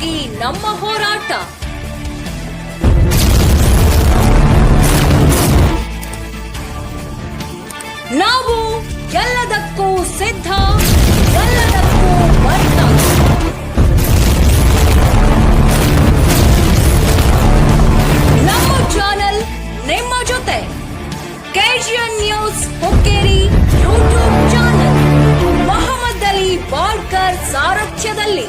ನ್ಯಾಯಕ್ಕಾಗಿ ನಮ್ಮ ಹೋರಾಟ. ನಾವು ಎಲ್ಲದಕ್ಕೂ ಸಿದ್ಧ, ಎಲ್ಲದಕ್ಕೂ ಬದ್ಧ. ನಮ್ಮ ಚಾನೆಲ್ ನಿಮ್ಮ ಜೊತೆ. KGN news Hukkeri YouTube channel Mohammad Ali Balkar ಸಾರಥ್ಯದಲ್ಲಿ.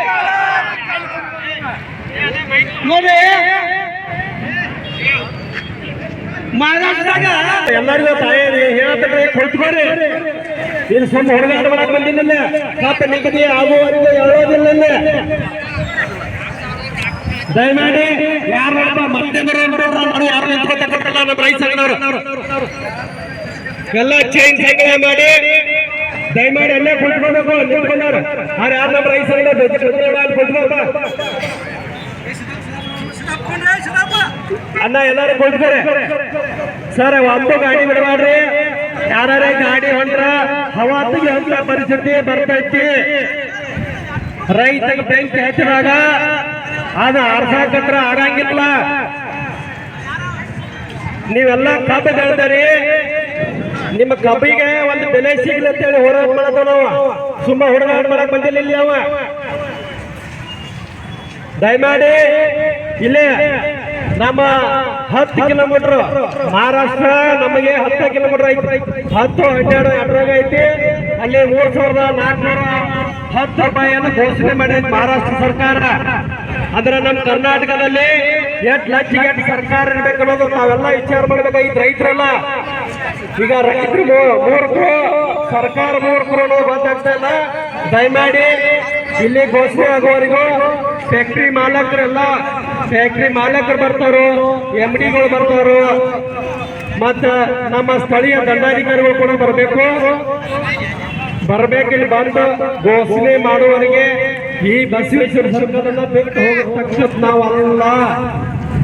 ನೋಡಿ ಮಹಾರಾಷ್ಟ್ರದಾಗ ಎಲ್ಲರಿಗೂ ತಾಯಿ ಹೇಳ್ತಾರೆ ಕೊಡ್ತಾರೆ ಇಲ್ಲಿ ಸುಮ್ಮ ಹುಡುಗಾಟ ಮಾಡಕ್ ಬಂದಿಲ್ಲ ದಯಮಾಡಿ ಯಾರು ಕುಳಿತುಕೊಂಡು ಮತ್ತೆ ನೋಡಿ ಯಾರು ನಮ್ಮ ರೈತ ಸಂಘದವರು. ಎಲ್ಲ ಚೇಂಜ್ ಸೈಕಲ್ ಮಾಡಿ ದಯಮಾಡಿ ಅಲ್ಲೇ ಕುಳಿತುಕೋಬೇಕು ನಿಂತ್ಕೊಂಡವ್ರು ಅವ್ರು ಯಾರು ನಮ್ಮ ಅಣ್ಣ, ಎಲ್ಲಾರು ಕೊಡ್ತಾರೆ ಸರ್, ಒಂದು ಗಾಡಿ ಬಿಡಬಾರ್ರಿ ಯಾರೇ ಗಾಡಿ ಹೊಂಟ್ರ ಹವಾತಿಗೆ ಹೊಂದ್ರ ಪರಿಸ್ಥಿತಿ ಬರ್ತೈತಿ. ರೈತಗೆ ಬೆಂಕಿ ಹಚ್ಚಿದಾಗ ಅದು ಅರ್ಧಕತ್ರ ಆಡಂಗಿಲ್ಲ. ನೀವೆಲ್ಲ ಕಬ್ಬು ಬೆಳೆದರಿ. ನಿಮ್ಮ ಕಬ್ಬಿಗೆ ಒಂದು ಬೆಲೆ ಸಿಗ್ಲಿ ಅಂತೇಳಿ ಹೋರಾಟ ಮಾಡತ್ತವ ನಾವು. ಸುಮ್ಮ ಹುಡುಗಾಟ ಮಾಡಕ್ ಬಂದಿಲ್ಲ ಇಲ್ಲಿ ಅವ. ದಯಮಾಡಿ, ಇಲ್ಲೇ. ನಮ್ಮ ಹತ್ತು ಕಿಲೋಮೀಟರ್. ಮಹಾರಾಷ್ಟ್ರ ನಮಗೆ ಹತ್ತು ಕಿಲೋಮೀಟರ್ ಐತಿ. ಹತ್ತು, ಹನ್ನೆರಡು ಎರಡರಾಗ ಐತಿ. ಅಲ್ಲಿ ಮೂರ್ ಸಾವಿರದ ನಾಲ್ಕುನೂರ ಹತ್ತು ರೂಪಾಯಿಯನ್ನು ಘೋಷಣೆ ಮಾಡಿದ ಮಹಾರಾಷ್ಟ್ರ ಸರ್ಕಾರ. ಅಂದ್ರೆ ನಮ್ಮ ಕರ್ನಾಟಕದಲ್ಲಿ ಎಷ್ಟು ಲಕ್ಷ ಎಷ್ಟು ಸರ್ಕಾರ ಇರ್ಬೇಕು ಅನ್ನೋದು ನಾವೆಲ್ಲ ವಿಚಾರ ಮಾಡ್ಬೇಕಾಗಿತ್ತು. ರೈತರೆಲ್ಲ ಈಗ ರೈತರು ಮೂರ್ಖರು, ಸರ್ಕಾರ ಮೂರ್ಖರು ಗೊತ್ತಾಗ್ತಾ ಇಲ್ಲ. ದಯಮಾಡಿ ಇಲ್ಲಿ ಘೋಷಣೆ ಆಗುವವರೆಗೂ ಫ್ಯಾಕ್ಟ್ರಿ ಮಾಲಕರೆಲ್ಲ ಫ್ಯಾಕ್ಟ್ರಿ ಮಾಲಕರು ಬರ್ತಾರೋ ಎಂ ಡಿಗಳು ಬರ್ತಾರೋ ಮತ್ತ ನಮ್ಮ ಸ್ಥಳೀಯ ದಂಡಾಧಿಕಾರಿಗಳು ಕೂಡ ಬರಬೇಕು. ಬರಬೇಕಿಲ್ಲಿ ಬಂದು ಘೋಷಣೆ ಮಾಡುವವರಿಗೆ ಈ ಬಸವೇಶ್ವರ ಸರ್ಕಾರನ ಬಿಟ್ಟು ಹೋಗತಕ್ಕ ನಾವು ಅಲ್ಲ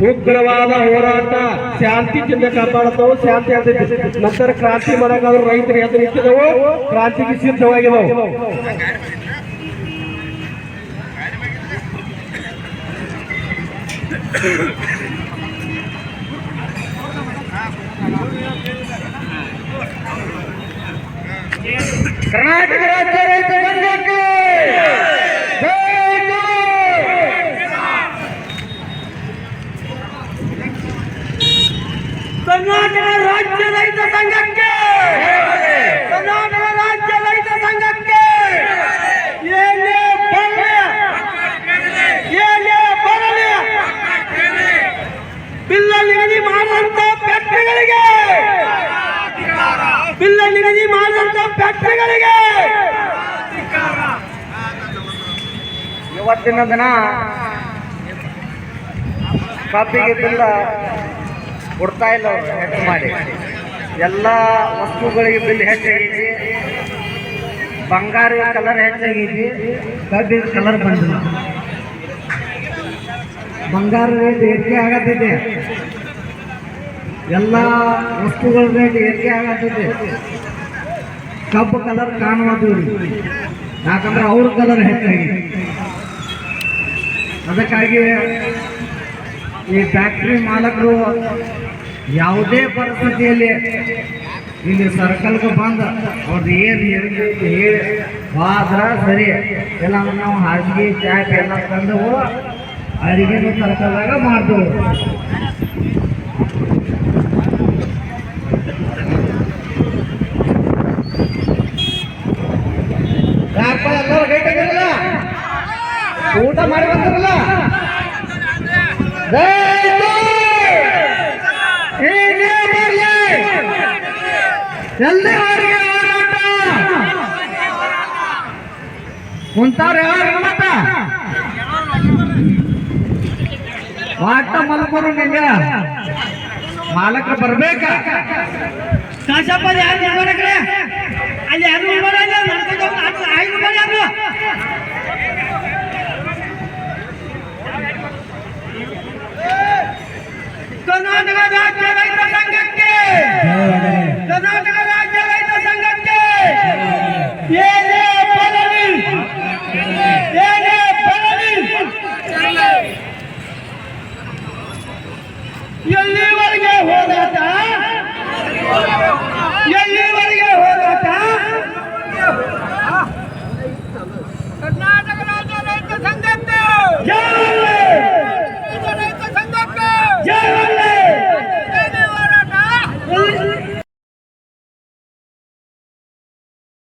ಉಗ್ರವಾದ ಹೋರಾಟ, ಶಾಂತಿ ಚಿಂತೆ ಕಾಪಾಡುತ್ತವೆ, ಶಾಂತಿ ಆಗ್ತೈತಿ ನಂತರ ಕ್ರಾಂತಿ ಮಾಡಕ್ಕಾದ್ರೂ ರೈತರು ಎದುರಿಸಿದವು, ಕ್ರಾಂತಿಗೆ ಸಿದ್ಧವಾಗಿದ್ದವು. ಕರ್ನಾಟಕ ರಾಜ್ಯ ರೈತ ಸಂಘಕ್ಕೆ ಜೈ ಕರ್ನಾಟಕ ರಾಜ್ಯ ರೈತ ಸಂಘಕ್ಕೆ ಬಿಲ್ಲ ನಿಗದಿ ಮಾಡುವಂತ ಫ್ಯಾಕ್ಟ್ರಿಗಳಿಗೆ ಇವತ್ತಿನ ದಿನ ಕಾಪಿಗೆ ಬಿಲ್ಲ ಕೊಡ್ತಾ ಇಲ್ಲ ಹೆಚ್ಚು ಮಾಡಿ. ಎಲ್ಲ ವಸ್ತುಗಳಿಗೆ ಬಿಲ್ ಹೆಚ್ಚಾಗಿದೆ ಬಂಗಾರ ಕಲರ್ ಹೆಚ್ಚಾಗಿದೆ ಕಬ್ಬಿನ ಕಲರ್ ಬಂದಿಲ್ಲ. ಬಂಗಾರ ರೇಟ್ ಹೆಚ್ಚಿಗೆ ಆಗತ್ತಿದೆ ಎಲ್ಲ ವಸ್ತುಗಳ ರೇಟ್ ಏರಿಕೆ ಆಗತ್ತೈತಿ ಕಬ್ಬು ಕಲರ್ ಕಾಣುವುದು ಯಾಕಂದ್ರೆ ಅವ್ರ ಕಲರ್ ಹೆಚ್ಚಾಗಿ. ಅದಕ್ಕಾಗಿ ಈ ಫ್ಯಾಕ್ಟ್ರಿ ಮಾಲಕರು ಯಾವುದೇ ಪರಿಸ್ಥಿತಿಯಲ್ಲಿ ಇಲ್ಲಿ ಸರ್ಕಲ್ಗೆ ಬಂದು ಅವ್ರದ್ದು ಏನು ಹೇಳಿ ಹೇಳಿ ಹೋದ್ರ ಸರಿ. ಎಲ್ಲ ನಾವು ಹಾಸಿಗೆ ಚಾಟ್ ಎಲ್ಲ ತಂದವು. ಅಡಿಗೆನೂ ಸರ್ಕಲ್ದಾಗ ಮಾಡ್ತೇವೆ ಊಟ ಮಾಡಿ ಬಂದ್ರಲ್ಲ ಕುಂತಾರ ಯಾರು ಮತ್ತ ವಾಟ ಮಲ್ಕೋರು ನಿಂಗ. ಮಾಲಕ ಬರ್ಬೇಕ? ಕಾಶಪ್ಪ ಯಾರು ಕರ್ನಾಟಕ ರಾಜ್ಯ ರೈತ ಸಂಘಕ್ಕೆ ಕರ್ನಾಟಕ ರಾಜ್ಯ ರೈತ ಸಂಘಕ್ಕೆ ಏನೇ ಬರಲಿ ಏನೇ ಬರಲಿ ಎಲ್ಲಿವರೆಗೆ